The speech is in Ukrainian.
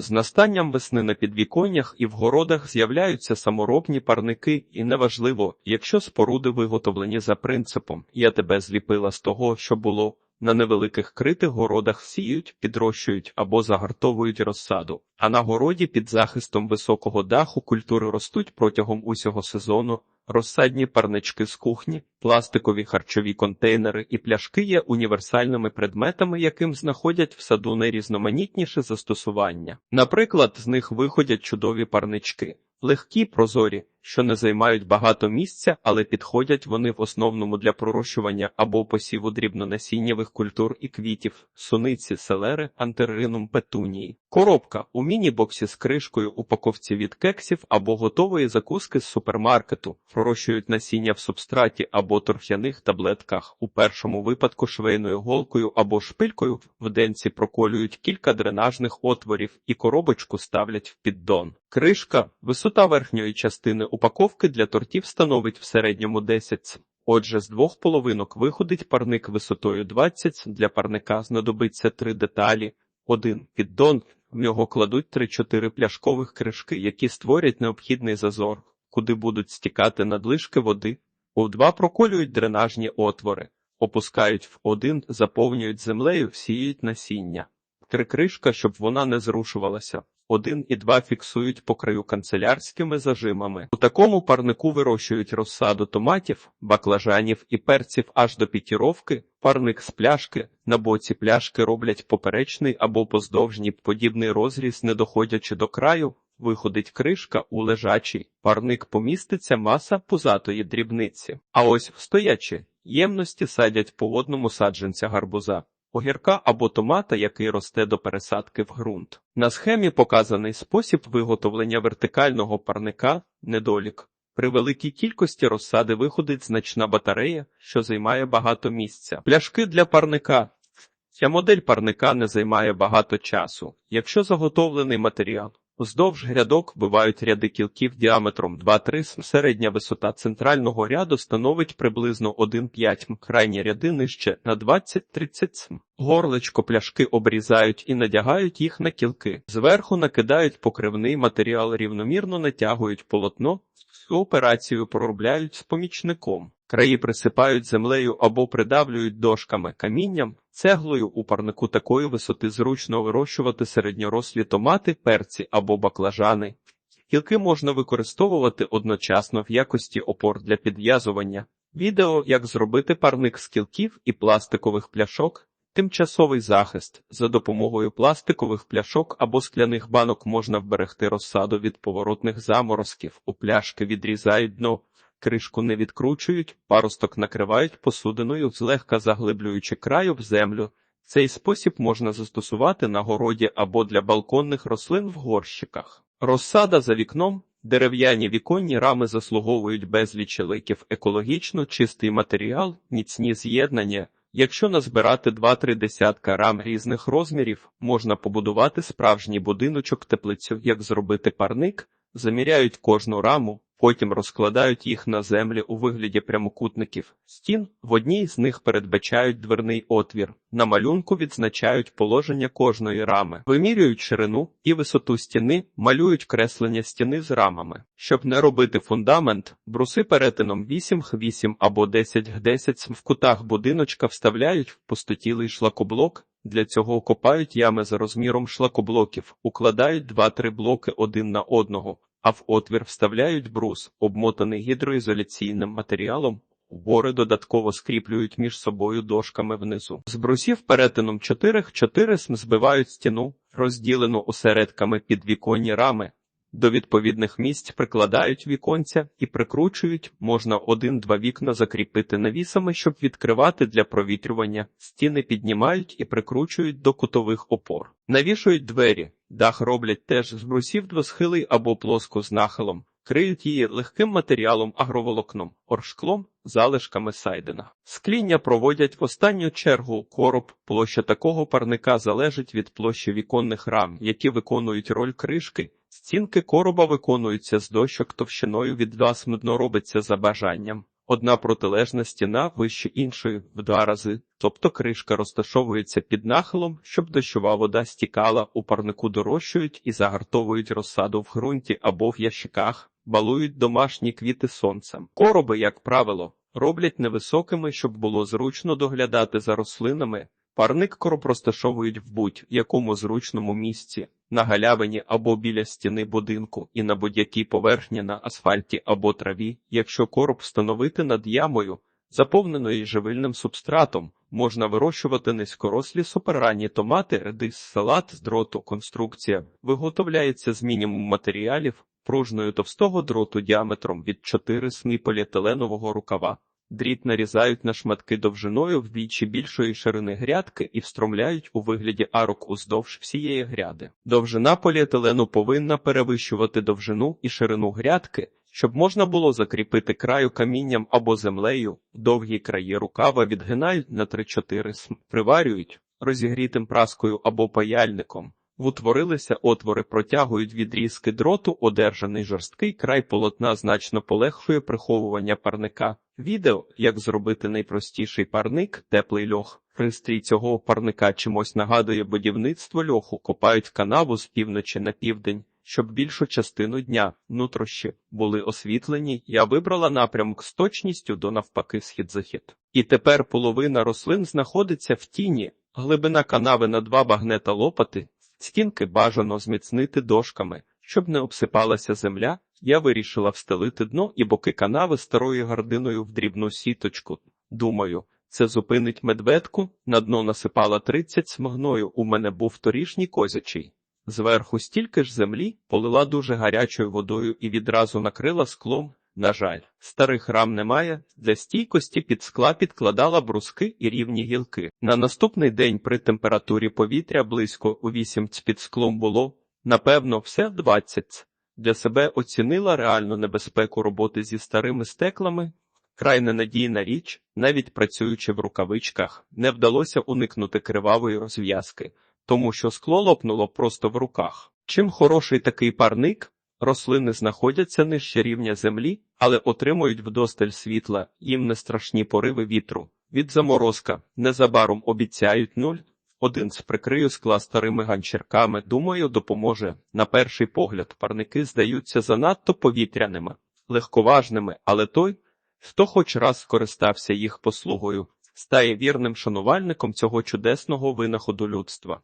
З настанням весни на підвіконнях і в городах з'являються саморобні парники, і неважливо, якщо споруди виготовлені за принципом «я тебе зліпила з того, що було». На невеликих критих городах сіють, підрощують або загартовують розсаду, а на городі під захистом високого даху культури ростуть протягом усього сезону. Розсадні парнички з кухні, пластикові харчові контейнери і пляшки є універсальними предметами, яким знаходять в саду найрізноманітніше застосування. Наприклад, з них виходять чудові парнички, легкі, прозорі, що не займають багато місця, але підходять вони в основному для пророщування або посіву дрібнонасіннєвих культур і квітів, суниці, селери, антеринум, петунії. Коробка у міні-боксі з кришкою упаковці від кексів або готової закуски з супермаркету, пророщують насіння в субстраті або торф'яних таблетках, у першому випадку швейною голкою або шпилькою в денці проколюють кілька дренажних отворів і коробочку ставлять в піддон. Кришка, висота верхньої частини упаковки для тортів становить в середньому 10 см. Отже, з двох половинок виходить парник висотою 20 см. Для парника знадобиться три деталі. Один піддон, в нього кладуть 3-4 пляшкових кришки, які створять необхідний зазор, куди будуть стікати надлишки води. У два проколюють дренажні отвори, опускають в один, заповнюють землею, сіють насіння. Три кришка, щоб вона не зрушувалася. Один і два фіксують по краю канцелярськими зажимами. У такому парнику вирощують розсаду томатів, баклажанів і перців аж до пікіровки. Парник з пляшки. На боці пляшки роблять поперечний або поздовжній подібний розріз, не доходячи до краю. Виходить кришка у лежачий. Парник поміститься маса пузатої дрібниці. А ось в стоячі ємності садять по одному саджанця гарбуза огірка або томата, який росте до пересадки в ґрунт. На схемі показаний спосіб виготовлення вертикального парника недолік. При великій кількості розсади виходить значна батарея, що займає багато місця. Пляшки для парника. Ця модель парника не займає багато часу, якщо заготовлений матеріал. Уздовж грядок бувають ряди кілків діаметром 2-3 см. Середня висота центрального ряду становить приблизно 1,5 м. Крайні ряди нижче на 20-30 см. Горлечко пляшки обрізають і надягають їх на кілки. Зверху накидають покривний матеріал, рівномірно натягують полотно, Цю операцію проробляють з помічником. Краї присипають землею або придавлюють дошками, камінням, цеглою у парнику такої висоти зручно вирощувати середньорослі томати, перці або баклажани. Кілки можна використовувати одночасно в якості опор для підв'язування. Відео, як зробити парник з кілків і пластикових пляшок. Тимчасовий захист за допомогою пластикових пляшок або скляних банок можна вберегти розсаду від поворотних заморозків. У пляшки відрізають дно, кришку не відкручують, паросток накривають посудиною, злегка заглиблюючи краю в землю. Цей спосіб можна застосувати на городі або для балконних рослин в горщиках. Розсада за вікном. Дерев'яні віконні рами заслуговують безліч ликів екологічно чистий матеріал, міцні з'єднання. Якщо назбирати 2-3 десятка рам різних розмірів, можна побудувати справжній будиночок теплицю, як зробити парник, заміряють кожну раму, потім розкладають їх на землі у вигляді прямокутників стін. В одній з них передбачають дверний отвір, на малюнку відзначають положення кожної рами, вимірюють ширину і висоту стіни, малюють креслення стіни з рамами. Щоб не робити фундамент, бруси перетином 8 х 8 або 10 х 10 в кутах будиночка вставляють в пустотілий шлакоблок. Для цього копають ями за розміром шлакоблоків, укладають 2-3 блоки один на одного, а в отвір вставляють брус, обмотаний гідроізоляційним матеріалом. Бори додатково скріплюють між собою дошками внизу. З брусів перетином 4-4 см збивають стіну, розділену осередками під віконні рами. До відповідних місць прикладають віконця і прикручують, можна один-два вікна закріпити навісами, щоб відкривати для провітрювання. Стіни піднімають і прикручують до кутових опор. Навішують двері, дах роблять теж з брусів двосхилий або плоско з нахилом, криють її легким матеріалом агроволокном, оршклом, залишками сайдена. Скління проводять в останню чергу короб. Площа такого парника залежить від площі віконних рам, які виконують роль кришки. Стінки короба виконуються з дощок товщиною від 2 см робиться за бажанням. Одна протилежна стіна вище іншої в два рази, тобто кришка розташовується під нахилом, щоб дощова вода стікала, у парнику дорощують і загартовують розсаду в ґрунті або в ящиках, балують домашні квіти сонцем. Короби, як правило, роблять невисокими, щоб було зручно доглядати за рослинами. Парник короб розташовують в будь-якому зручному місці, на галявині або біля стіни будинку і на будь-якій поверхні на асфальті або траві. Якщо короб встановити над ямою, заповненою живильним субстратом, можна вирощувати низькорослі суперранні томати, редис, салат з дроту. Конструкція виготовляється з мінімум матеріалів, пружною товстого дроту діаметром від 4 см поліетиленового рукава. Дріт нарізають на шматки довжиною вдвічі більшої ширини грядки і встромляють у вигляді арок уздовж всієї гряди. Довжина поліетилену повинна перевищувати довжину і ширину грядки, щоб можна було закріпити краю камінням або землею. Довгі краї рукава відгинають на 3-4 см, приварюють розігрітим праскою або паяльником. Утворилися отвори, протягують відрізки дроту, одержаний жорсткий край полотна значно полегшує приховування парника. Відео, як зробити найпростіший парник, теплий льох. Пристрій цього парника чимось нагадує будівництво льоху, копають канаву з півночі на південь, щоб більшу частину дня нутрощі були освітлені. Я вибрала напрямок з точністю до навпаки схід-захід. І тепер половина рослин знаходиться в тіні, глибина канави на два багнета лопати. Стінки бажано зміцнити дошками, щоб не обсипалася земля. Я вирішила встелити дно і боки канави старою гардиною в дрібну сіточку. Думаю, це зупинить медведку. На дно насипала 30 смагною. У мене був торішній козячий. Зверху стільки ж землі полила дуже гарячою водою і відразу накрила склом. На жаль, старих рам немає. Для стійкості під скла підкладала бруски і рівні гілки. На наступний день при температурі повітря близько у 8 під склом було, напевно, все в 20. Для себе оцінила реальну небезпеку роботи зі старими стеклами. Край ненадійна річ, навіть працюючи в рукавичках, не вдалося уникнути кривавої розв'язки, тому що скло лопнуло просто в руках. Чим хороший такий парник? Рослини знаходяться нижче рівня землі, але отримують вдосталь світла, їм не страшні пориви вітру. Від заморозка незабаром обіцяють нуль. Один з прикрию скла старими ганчірками, думаю, допоможе. На перший погляд парники здаються занадто повітряними, легковажними, але той, хто хоч раз скористався їх послугою, стає вірним шанувальником цього чудесного винаходу людства.